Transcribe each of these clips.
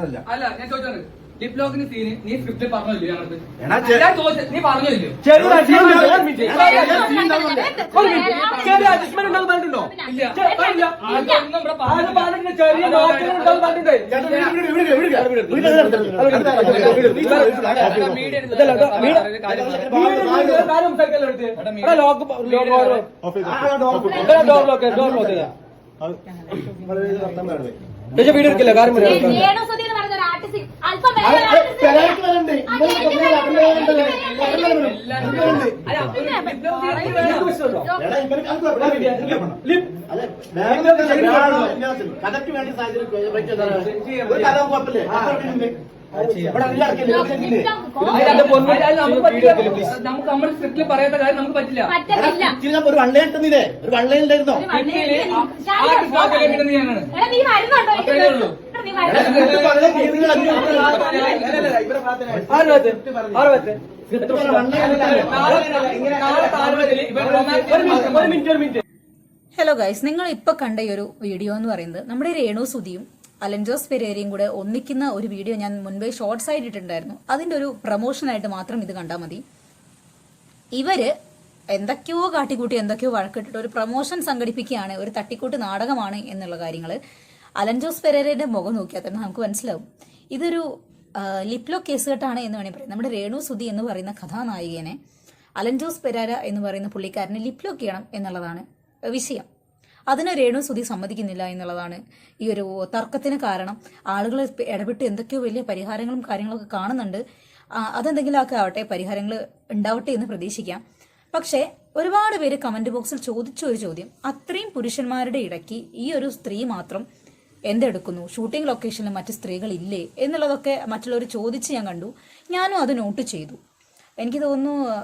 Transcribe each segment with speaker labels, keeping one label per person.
Speaker 1: അങ്ങനല്ല
Speaker 2: അല്ല ഞാൻ ചോദിച്ചത് ലിപ് ലോക്കിന് സീന് നീ സ്ക്രിപ്റ്റ് പറഞ്ഞില്ലേ നീ പറഞ്ഞില്ലയോ
Speaker 3: ചെറിയ adjustment ഉണ്ടാവും പറഞ്ഞിട്ടുണ്ടോ?
Speaker 2: ഇല്ല
Speaker 3: ഇല്ല പറഞ്ഞില്ല.
Speaker 2: അതൊന്നും ഇവിടെ പറഞ്ഞില്ല.
Speaker 3: പറഞ്ഞിട്ട് ചെറിയ നോക്കികൾ ഉണ്ടാവും പറഞ്ഞിട്ടുണ്ട്. Lock lock
Speaker 1: door
Speaker 3: lock, door lock വീട് എടുക്കില്ല കാര്യം
Speaker 1: കഥയ്ക്ക് വേണ്ടി സാഹചര്യം കുഴപ്പമില്ലേ?
Speaker 2: നമുക്ക് നമ്മൾ സ്ക്രിപ്റ്റിൽ പറയാത്ത കാര്യം നമുക്ക് പറ്റില്ല
Speaker 1: ഒരു വള്ളേ ഒരു
Speaker 3: വള്ളേ സ്ക്രിപ്റ്റിൽ
Speaker 4: ഹലോ ഗൈസ് നിങ്ങൾ ഇപ്പൊ കണ്ട ഈ ഒരു വീഡിയോ എന്ന് പറയുന്നത് നമ്മുടെ രേണു സുധിയും അലൻജോസ് പെരേരയും കൂടെ ഒന്നിക്കുന്ന ഒരു വീഡിയോ ഞാൻ മുൻപേ ഷോർട്സ് ആയിട്ട് അതിന്റെ ഒരു പ്രൊമോഷനായിട്ട് മാത്രം ഇത് കണ്ടാൽ മതി. ഇവർ എന്തൊക്കെയോ കാട്ടിക്കൂട്ടി എന്തൊക്കെയോ വഴക്കിട്ടിട്ട് ഒരു പ്രൊമോഷൻ സംഘടിപ്പിക്കുകയാണ് ഒരു തട്ടിക്കൂട്ട് നാടകമാണ് എന്നുള്ള കാര്യങ്ങൾ അലൻ ജോസ് പെരേരയുടെ മുഖം നോക്കിയാൽ തന്നെ നമുക്ക് മനസ്സിലാവും. ഇതൊരു ലിപ്ലോ കേസ് കെട്ടാണ് എന്ന് വേണമെങ്കിൽ പറയാം. നമ്മുടെ രേണു സുധി എന്ന് പറയുന്ന കഥാനായികനെ അലൻ ജോസ് പെരേര എന്ന് പറയുന്ന പുള്ളിക്കാരനെ ലിപ്ലോ ചെയ്യണം എന്നുള്ളതാണ് വിഷയം. അതിന് രേണു സുധി സമ്മതിക്കുന്നില്ല എന്നുള്ളതാണ് ഈ ഒരു തർക്കത്തിന് കാരണം. ആളുകൾ ഇടപെട്ട് എന്തൊക്കെയോ വലിയ പരിഹാരങ്ങളും കാര്യങ്ങളൊക്കെ കാണുന്നുണ്ട്. അതെന്തെങ്കിലും അതെന്തെങ്കിലുമൊക്കെ ആവട്ടെ പരിഹാരങ്ങൾ ഉണ്ടാവട്ടെ എന്ന് പ്രതീക്ഷിക്കാം. പക്ഷേ ഒരുപാട് പേര് കമന്റ് ബോക്സിൽ ചോദിച്ച ഒരു ചോദ്യം. അത്രയും പുരുഷന്മാരുടെ ഇടയ്ക്ക് ഈ ഒരു സ്ത്രീ മാത്രം എന്തെടുക്കുന്നു? ഷൂട്ടിംഗ് ലൊക്കേഷനിൽ മറ്റ് സ്ത്രീകൾ ഇല്ലേ എന്നുള്ളതൊക്കെ മറ്റുള്ളവർ ചോദിച്ച് ഞാൻ കണ്ടു. ഞാനും അത് നോട്ട് ചെയ്തു. എനിക്ക് തോന്നുന്നു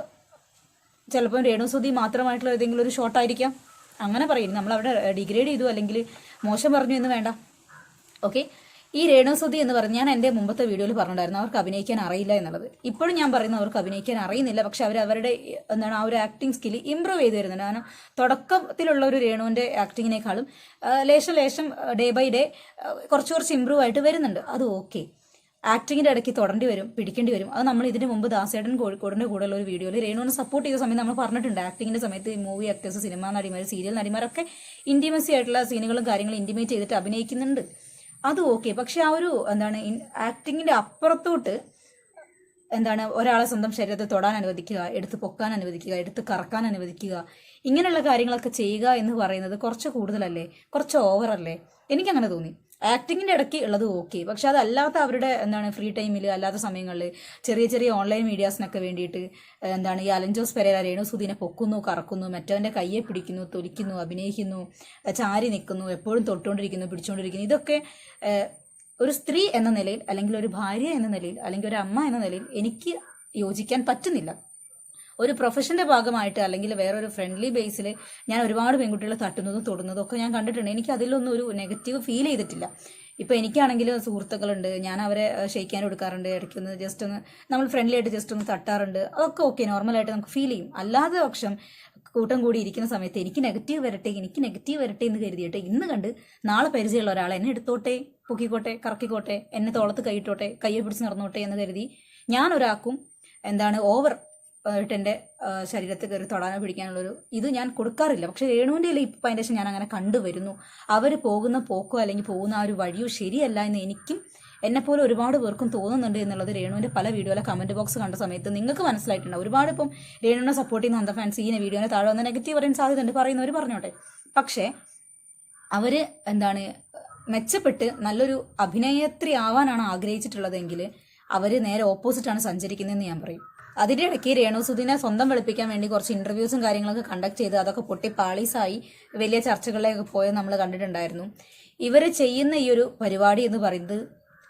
Speaker 4: ചിലപ്പം രേണുസുതി മാത്രമായിട്ടുള്ള ഏതെങ്കിലും ഒരു ഷോട്ടായിരിക്കാം അങ്ങനെ പറയും. നമ്മൾ അവിടെ ഡിഗ്രേഡ് ചെയ്തു. അല്ലെങ്കിൽ മോശം പറഞ്ഞു എന്ന് വേണ്ട. ഓക്കെ ഈ രേണുസുതി എന്ന് പറഞ്ഞ് ഞാൻ എന്റെ മുമ്പത്തെ വീഡിയോയിൽ പറഞ്ഞിട്ടുണ്ടായിരുന്നു അവർക്ക് അഭിനയിക്കാൻ അറിയില്ല എന്നുള്ളത്. ഇപ്പോഴും ഞാൻ പറയുന്നത് അവർക്ക് അഭിനയിക്കാൻ അറിയുന്നില്ല പക്ഷെ അവർ അവരുടെ എന്താണ് ആ ഒരു ആക്ടിങ് സ്കില്ല് ഇമ്പ്രൂവ് ചെയ്ത് വരുന്നുണ്ട് കാരണം തുടക്കത്തിലുള്ള ഒരു രേണുവിന്റെ ആക്ടിങ്ങിനേക്കാളും ലേശം ലേശം ഡേ ബൈ ഡേ കുറച്ച് കുറച്ച് ഇമ്പ്രൂവ് ആയിട്ട് വരുന്നുണ്ട്. അത് ഓക്കെ ആക്ടിങ്ങിന്റെ ഇടയ്ക്ക് തുടരേണ്ടി വരും പിടിക്കേണ്ടി വരും. അത് നമ്മൾ ഇതിന് മുമ്പ് ദാസേട്ടൻ കോഴിക്കോടിന്റെ കൂടെയുള്ള ഒരു വീഡിയോയിൽ രേണുവിനെ സപ്പോർട്ട് ചെയ്ത സമയത്ത് നമ്മൾ പറഞ്ഞിട്ടുണ്ട്. ആക്ടിങ്ങിന്റെ സമയത്ത് മൂവി ആക്ടേഴ്സ് സിനിമാ നടിമാർ സീരിയൽ നടിമാരൊക്കെ ഇന്റിമസി ആയിട്ടുള്ള സീനുകളും കാര്യങ്ങളും ഇന്റിമേറ്റ് ചെയ്തിട്ട് അഭിനയിക്കുന്നുണ്ട്. അത് ഓക്കെ പക്ഷെ ആ ഒരു എന്താണ് ആക്ടിങ്ങിന്റെ അപ്പുറത്തോട്ട് എന്താണ് ഒരാളെ സ്വന്തം ശരീരത്തെ തൊടാൻ അനുവദിക്കുക എടുത്ത് പൊക്കാൻ അനുവദിക്കുക എടുത്ത് കറക്കാൻ അനുവദിക്കുക ഇങ്ങനെയുള്ള കാര്യങ്ങളൊക്കെ ചെയ്യുക എന്ന് പറയുന്നത് കുറച്ച് കൂടുതലല്ലേ? കുറച്ച് ഓവറല്ലേ എനിക്കങ്ങനെ തോന്നി. ആക്ടിങ്ങിന്റെ ഇടയ്ക്ക് ഉള്ളത് ഓക്കെ പക്ഷെ അതല്ലാത്ത അവരുടെ എന്താണ് ഫ്രീ ടൈമിൽ അല്ലാത്ത സമയങ്ങളിൽ ചെറിയ ചെറിയ ഓൺലൈൻ മീഡിയാസിനൊക്കെ വേണ്ടിയിട്ട് എന്താണ് ഈ അലഞ്ചോസ് പെരേര രേണു സുധീനെ പൊക്കുന്നു കറക്കുന്നു മറ്റവന്റെ കയ്യെ പിടിക്കുന്നു തൊലിക്കുന്നു അഭിനയിക്കുന്നു ചാരി നിൽക്കുന്നു എപ്പോഴും തൊട്ടുകൊണ്ടിരിക്കുന്നു പിടിച്ചുകൊണ്ടിരിക്കുന്നു. ഇതൊക്കെ ഒരു സ്ത്രീ എന്ന നിലയിൽ അല്ലെങ്കിൽ ഒരു ഭാര്യ എന്ന നിലയിൽ അല്ലെങ്കിൽ ഒരു അമ്മ എന്ന നിലയിൽ എനിക്ക് യോജിക്കാൻ പറ്റുന്നില്ല. ഒരു പ്രൊഫഷന്റെ ഭാഗമായിട്ട് അല്ലെങ്കിൽ വേറൊരു ഫ്രണ്ട്ലി ബേസിൽ ഞാൻ ഒരുപാട് പെൺകുട്ടികളെ തട്ടുന്നതും തൊടുന്നതും ഒക്കെ ഞാൻ കണ്ടിട്ടുണ്ട്. എനിക്ക് അതിലൊന്നും ഒരു നെഗറ്റീവ് ഫീൽ ചെയ്തിട്ടില്ല. ഇപ്പൊ എനിക്കാണെങ്കിലും സുഹൃത്തുക്കളുണ്ട്. ഞാൻ അവരെ ഷെയ്ക്കാൻ കൊടുക്കാറുണ്ട്. ഇടയ്ക്കൊന്ന് ജസ്റ്റ് ഒന്ന് നമ്മൾ ഫ്രണ്ട്ലി ആയിട്ട് ജസ്റ്റ് ഒന്ന് തട്ടാറുണ്ട്. അതൊക്കെ ഓക്കെ നോർമലായിട്ട് നമുക്ക് ഫീൽ ചെയ്യും. അല്ലാതെ പക്ഷം കൂട്ടം കൂടി ഇരിക്കുന്ന സമയത്ത് എനിക്ക് നെഗറ്റീവ് വരട്ടെ എനിക്ക് നെഗറ്റീവ് വരട്ടെ എന്ന് കരുതിയിട്ട് ഇന്ന് കണ്ട് നാളെ പരിചയമുള്ള ഒരാൾ എന്നെ എടുത്തോട്ടെ പൊക്കിക്കോട്ടെ കറക്കിക്കോട്ടെ എന്നെ തോളത്ത് കൈയിട്ടോട്ടെ കയ്യെ പിടിച്ച് നടന്നോട്ടെ എന്ന് കരുതി ഞാൻ ഒരാൾക്കും എന്താണ് ഓവർ ആയിട്ട് എന്റെ ശരീരത്തിൽ കയറി തൊടാനോ പിടിക്കാനുള്ളൊരു ഇത് ഞാൻ കൊടുക്കാറില്ല. പക്ഷേ രേണുവിന്റെ ഇല്ല ഇപ്പം അതിന്റെ ശേഷം ഞാൻ അങ്ങനെ കണ്ടുവരുന്നു. അവർ പോകുന്ന പോക്കോ അല്ലെങ്കിൽ പോകുന്ന ആ ഒരു വഴിയോ ശരിയല്ല എന്ന് എനിക്കും എന്നെപ്പോലെ ഒരുപാട് പേർക്കും തോന്നുന്നുണ്ട് എന്നുള്ളത് രേണുവിന്റെ പല വീഡിയോയിലെ കമന്റ് ബോക്സ് കണ്ട സമയത്ത് നിങ്ങൾക്ക് മനസ്സിലായിട്ടുണ്ട് ഒരുപാട് ഇപ്പം രേണുവിനെ സപ്പോർട്ട് ചെയ്യുന്ന അന്ത ഫാൻസ് ഈ വീഡിയോനെ താഴെ വന്ന് നെഗറ്റീവ് പറയാൻ സാധ്യതയുണ്ട് പറയുന്നവർ പറഞ്ഞോട്ടെ. പക്ഷേ അവർ എന്താണ് മെച്ചപ്പെട്ട് നല്ലൊരു അഭിനേത്രി ആവാനാണ് ആഗ്രഹിച്ചിട്ടുള്ളതെങ്കിൽ അവർ നേരെ ഓപ്പോസിറ്റാണ് സഞ്ചരിക്കുന്നതെന്ന് ഞാൻ പറയും. അതിന്റെ ഇടയ്ക്ക് രേണു സുധിനെ സ്വന്തം വെളുപ്പിക്കാൻ വേണ്ടി കുറച്ച് ഇന്റർവ്യൂസും കാര്യങ്ങളൊക്കെ കണ്ടക്ട് ചെയ്ത് അതൊക്കെ പൊട്ടി പാളീസായി വലിയ ചർച്ചകളിലേക്ക് പോയത് നമ്മൾ കണ്ടിട്ടുണ്ടായിരുന്നു. ഇവർ ചെയ്യുന്ന ഈ ഒരു പരിപാടി എന്ന് പറയുന്നത്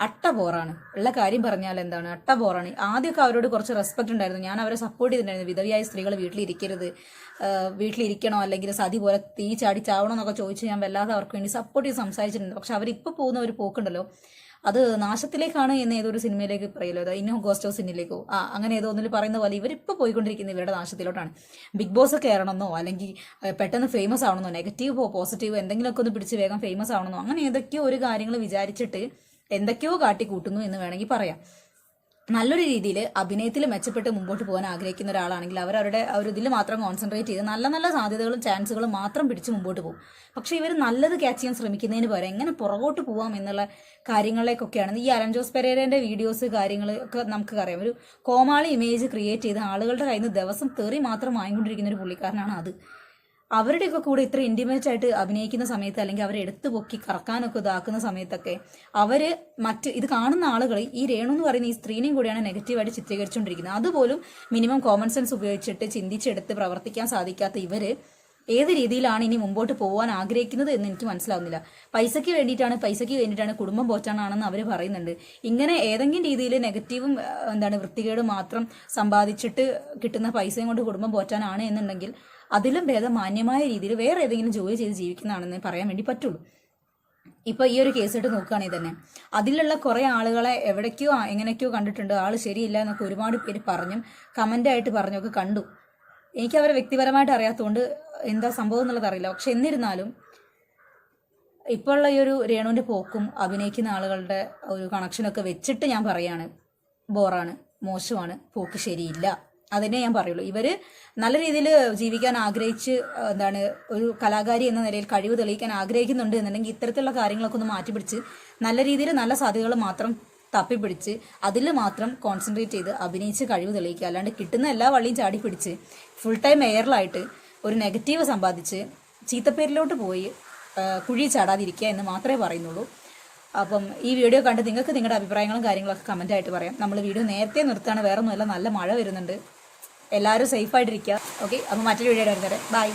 Speaker 4: അട്ടബോറാണ്. ഉള്ള കാര്യം പറഞ്ഞാൽ എന്താണ്? അട്ടബോറാണ്. ആദ്യമൊക്കെ അവരോട് കുറച്ച് റെസ്പെക്ട് ഉണ്ടായിരുന്നു. ഞാൻ അവരെ സപ്പോർട്ട് ചെയ്തിട്ടുണ്ടായിരുന്നു. വിധവിയായ സ്ത്രീകൾ വീട്ടിലിരിക്കരുത്. വീട്ടിലിരിക്കണോ? അല്ലെങ്കിൽ സതി പോലെ തീ ചാടി ചാവണോ എന്നൊക്കെ ചോദിച്ച് ഞാൻ വല്ലാതെ അവർക്ക് വേണ്ടി സപ്പോർട്ട് ചെയ്ത് സംസാരിച്ചിട്ടുണ്ട്. പക്ഷെ അവരിപ്പോൾ പോകുന്ന ഒരു പോക്കുണ്ടല്ലോ. അത് നാശത്തിലേക്കാണ് എന്ന് ഏതൊരു സിനിമയിലേക്ക് പറയല്ലോ. അതോ ഇന്നോ ഗോസ്റ്റോ സിനിമയിലേക്കോ. ആ അങ്ങനെ ഏതോ ഒന്നിൽ പറയുന്ന പോലെ ഇവരിപ്പോൾ പോയിക്കൊണ്ടിരിക്കുന്ന ഇവരുടെ നാശത്തിലോട്ടാണ്. ബിഗ് ബോസ് കയറണമെന്നോ അല്ലെങ്കിൽ പെട്ടെന്ന് ഫേമസ് ആവണമെന്നോ നെഗറ്റീവോ പോസിറ്റീവോ എന്തെങ്കിലുമൊക്കെ ഒന്ന് പിടിച്ച് വേഗം ഫേമസ് ആവണമെന്നോ അങ്ങനെ ഏതൊക്കെയോ ഒരു കാര്യങ്ങൾ വിചാരിച്ചിട്ട് എന്തൊക്കെയോ കാട്ടിക്കൂട്ടുന്നു എന്ന് വേണമെങ്കിൽ പറയാം. നല്ലൊരു രീതിയിൽ അഭിനയത്തിൽ മെച്ചപ്പെട്ട് മുമ്പോട്ട് പോകാൻ ആഗ്രഹിക്കുന്ന ഒരാളാണെങ്കിൽ അവർ അവരുടെ ഒരു ഇതിൽ മാത്രം കോൺസെൻട്രേറ്റ് ചെയ്ത് നല്ല നല്ല സാധ്യതകളും ചാൻസുകളും മാത്രം പിടിച്ച് മുമ്പോട്ട് പോകും. പക്ഷേ ഇവർ നല്ലത് ക്യാച്ച് ചെയ്യാൻ ശ്രമിക്കുന്നതിന് പകരം എങ്ങനെ പുറകോട്ട് പോവാം എന്നുള്ള കാര്യങ്ങളിലേക്കൊക്കെയാണ് ഈ അലൻ ജോസ് വീഡിയോസ് കാര്യങ്ങൾ ഒക്കെ നമുക്ക് അറിയാം. ഒരു കോമാളി ഇമേജ് ക്രിയേറ്റ് ചെയ്ത് ആളുകളുടെ കയ്യിൽ നിന്ന് ദിവസം തെറി മാത്രം വാങ്ങിക്കൊണ്ടിരിക്കുന്ന ഒരു പുള്ളിക്കാരനാണ് അത്. അവരുടെയൊക്കെ കൂടെ ഇത്ര ഇന്റിമേറ്റ് ആയിട്ട് അഭിനയിക്കുന്ന സമയത്ത് അല്ലെങ്കിൽ അവരെ എടുത്തു പൊക്കി കറക്കാനൊക്കെ ഇതാക്കുന്ന സമയത്തൊക്കെ അവർ മറ്റ് ഇത് കാണുന്ന ആളുകൾ ഈ രേണു എന്ന് പറയുന്ന ഈ സ്ത്രീനെയും കൂടിയാണ് നെഗറ്റീവായിട്ട് ചിത്രീകരിച്ചുകൊണ്ടിരിക്കുന്നത്. അതുപോലും മിനിമം കോമൺ സെൻസ് ഉപയോഗിച്ചിട്ട് ചിന്തിച്ചെടുത്ത് പ്രവർത്തിക്കാൻ സാധിക്കാത്ത ഇവർ ഏത് രീതിയിലാണ് ഇനി മുമ്പോട്ട് പോകാൻ ആഗ്രഹിക്കുന്നത് എന്ന് എനിക്ക് മനസ്സിലാവുന്നില്ല. പൈസയ്ക്ക് വേണ്ടിയിട്ടാണ് പൈസയ്ക്ക് വേണ്ടിയിട്ടാണ് കുടുംബം പോറ്റാനാണെന്ന് അവർ പറയുന്നുണ്ട്. ഇങ്ങനെ ഏതെങ്കിലും രീതിയിൽ നെഗറ്റീവും എന്താണ് വൃത്തികേട് മാത്രം സമ്പാദിച്ചിട്ട് കിട്ടുന്ന പൈസയും കൊണ്ട് കുടുംബം പോറ്റാനാണ് എന്നുണ്ടെങ്കിൽ അതിലും ഭേദം മാന്യമായ രീതിയിൽ വേറെ ഏതെങ്കിലും ജോലി ചെയ്ത് ജീവിക്കുന്നതാണെന്ന് പറയാൻ വേണ്ടി പറ്റുള്ളൂ. ഇപ്പൊ ഈ ഒരു കേസ് നോക്കുകയാണെങ്കിൽ തന്നെ അതിലുള്ള കുറെ ആളുകളെ എവിടേക്കോ എങ്ങനെയൊക്കെയോ കണ്ടിട്ടുണ്ട്. ആൾ ശരിയില്ല എന്നൊക്കെ ഒരുപാട് പേര് പറഞ്ഞും കമന്റ് ആയിട്ട് പറഞ്ഞൊക്കെ കണ്ടു. എനിക്ക് അവരെ വ്യക്തിപരമായിട്ട് അറിയാത്തതുകൊണ്ട് എന്താ സംഭവം എന്നുള്ളത് അറിയില്ല. പക്ഷെ എന്നിരുന്നാലും ഇപ്പോഴുള്ള ഈ ഒരു രേണുവിന്റെ പോക്കും അഭിനയിക്കുന്ന ആളുകളുടെ ഒരു കണക്ഷനൊക്കെ വെച്ചിട്ട് ഞാൻ പറയാണ് ബോറാണ് മോശമാണ് പോക്ക് ശരിയില്ല. അതിനെ ഞാൻ പറയുള്ളൂ. ഇവർ നല്ല രീതിയിൽ ജീവിക്കാൻ ആഗ്രഹിച്ച് എന്താണ് ഒരു കലാകാരി എന്ന നിലയിൽ കഴിവ് തെളിയിക്കാൻ ആഗ്രഹിക്കുന്നുണ്ട് എന്നുണ്ടെങ്കിൽ ഇത്തരത്തിലുള്ള കാര്യങ്ങളൊക്കെ ഒന്ന് മാറ്റിപ്പിടിച്ച് നല്ല രീതിയിൽ നല്ല സാധ്യതകൾ മാത്രം തപ്പിപ്പിടിച്ച് അതിൽ മാത്രം കോൺസെൻട്രേറ്റ് ചെയ്ത് അഭിനയിച്ച് കഴിവ് തെളിയിക്കുക. അല്ലാണ്ട് കിട്ടുന്ന എല്ലാ വള്ളിയും ചാടി പിടിച്ച് ഫുൾ ടൈം എയറിലായിട്ട് ഒരു നെഗറ്റീവ് സമ്പാദിച്ച് ചീത്തപ്പേരിലോട്ട് പോയി കുഴി ചാടാതിരിക്കുക എന്ന് മാത്രമേ പറയുന്നുള്ളൂ. അപ്പം ഈ വീഡിയോ കണ്ട് നിങ്ങൾക്ക് നിങ്ങളുടെ അഭിപ്രായങ്ങളും കാര്യങ്ങളൊക്കെ കമന്റ് ആയിട്ട് പറയാം. നമ്മൾ വീഡിയോ നേരത്തെ നിർത്താണ് വേറെ ഒന്നുമല്ല നല്ല മഴ വരുന്നുണ്ട്. എല്ലാവരും സേഫ് ആയിട്ടിരിക്കുക. ഓക്കെ അപ്പം മറ്റൊരു വീഡിയോ വരുന്നത് ബൈ